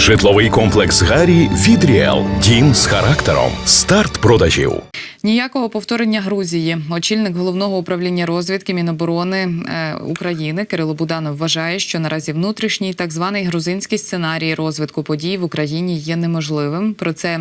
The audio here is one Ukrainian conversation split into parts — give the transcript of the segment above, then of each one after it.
Житловий комплекс Гарі від Ріел. Дім з характером. Старт продажів. Ніякого повторення Грузії. Очільник головного управління розвідки Міноборони е, України Кирило Буданов вважає, що наразі внутрішній так званий грузинський сценарій розвитку подій в Україні є неможливим. Про це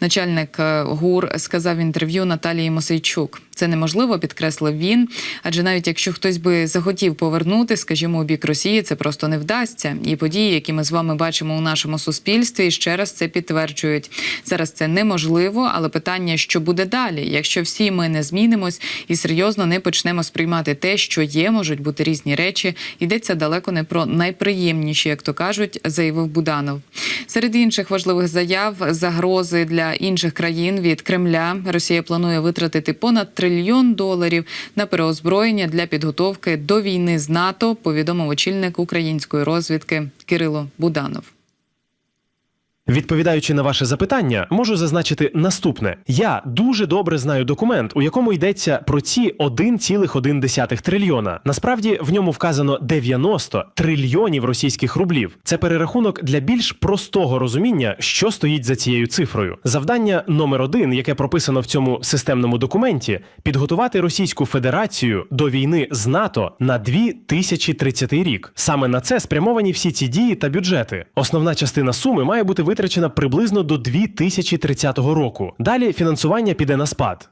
начальник е, ГУР сказав в інтерв'ю Наталії Мосейчук. Це неможливо, підкреслив він. Адже навіть якщо хтось би захотів повернути, скажімо, у бік Росії, це просто не вдасться. І події, які ми з вами бачимо у нашому суспільстві, ще раз це підтверджують. Зараз це неможливо, але питання, що буде далі, якщо всі ми не змінимось і серйозно не почнемо сприймати те, що є, можуть бути різні речі. Йдеться далеко не про найприємніші, як то кажуть, заявив Буданов. Серед інших важливих заяв загрози для інших країн від Кремля. Росія планує витратити понад трильйон доларів на переозброєння для підготовки до війни з НАТО. Повідомив очільник української розвідки Кирило Буданов. Відповідаючи на ваше запитання, можу зазначити наступне: я дуже добре знаю документ, у якому йдеться про ці 1,1 трильйона. Насправді в ньому вказано 90 трильйонів російських рублів. Це перерахунок для більш простого розуміння, що стоїть за цією цифрою. Завдання номер один, яке прописано в цьому системному документі, підготувати Російську Федерацію до війни з НАТО на 2030 рік. Саме на це спрямовані всі ці дії та бюджети. Основна частина суми має бути витрачена приблизно до 2030 року. Далі фінансування піде на спад.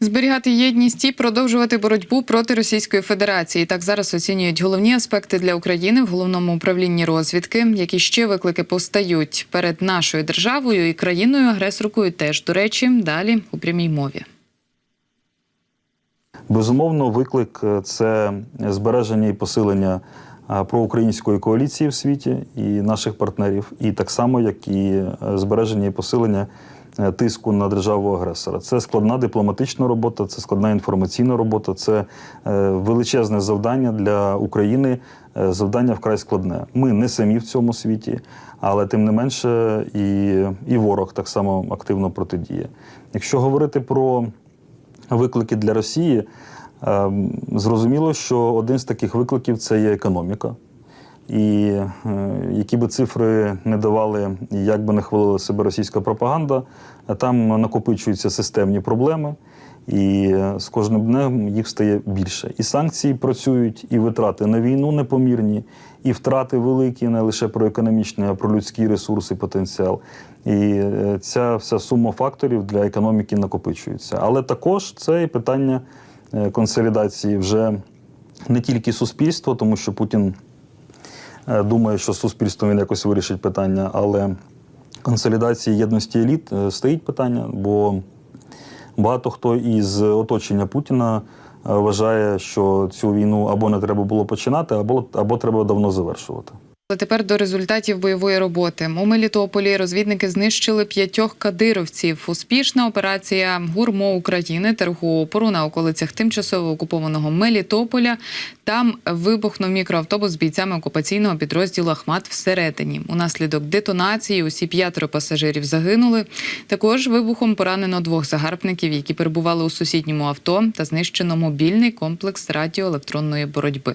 Зберігати єдність і продовжувати боротьбу проти Російської Федерації. Так зараз оцінюють головні аспекти для України в головному управлінні розвідки, які ще виклики постають перед нашою державою і країною агресоркою. Теж до речі, далі у прямій мові. Безумовно, виклик е, це збереження і посилення проукраїнської коаліції в світі і наших партнерів, і так само, як і е, збереження і посилення е, тиску на державу агресора. Це складна дипломатична робота, це складна інформаційна робота, це е, величезне завдання для України. е, Завдання вкрай складне. Ми не самі в цьому світі, але тим не менше, і, і ворог так само активно протидіє. Якщо говорити про виклики для Росії, зрозуміло, що один з таких викликів це є економіка. І е, які би цифри не давали, як би не хвалила себе російська пропаганда, там накопичуються системні проблеми, і е, з кожним днем їх стає більше. І санкції працюють, і витрати на війну непомірні, і втрати великі, не лише про економічні, а про людські ресурси, потенціал. І е, ця вся сума факторів для економіки накопичується. Але також це і питання консолідації вже не тільки суспільства, тому що Путін е, думає, що з суспільством він якось вирішить питання, але консолідації єдності еліт е, стоїть питання, бо багато хто із оточення Путіна е, вважає, що цю війну або не треба було починати, або, або треба давно завершувати. Але тепер до результатів бойової роботи у Мелітополі розвідники знищили п'ятьох кадировців. Успішна операція ГУРМО України Тергоопору на околицях тимчасово окупованого Мелітополя. Там вибухнув мікроавтобус з бійцями окупаційного підрозділу Ахмат всередині. Унаслідок детонації усі п'ятеро пасажирів загинули. Також вибухом поранено двох загарбників, які перебували у сусідньому авто, та знищено мобільний комплекс радіоелектронної боротьби.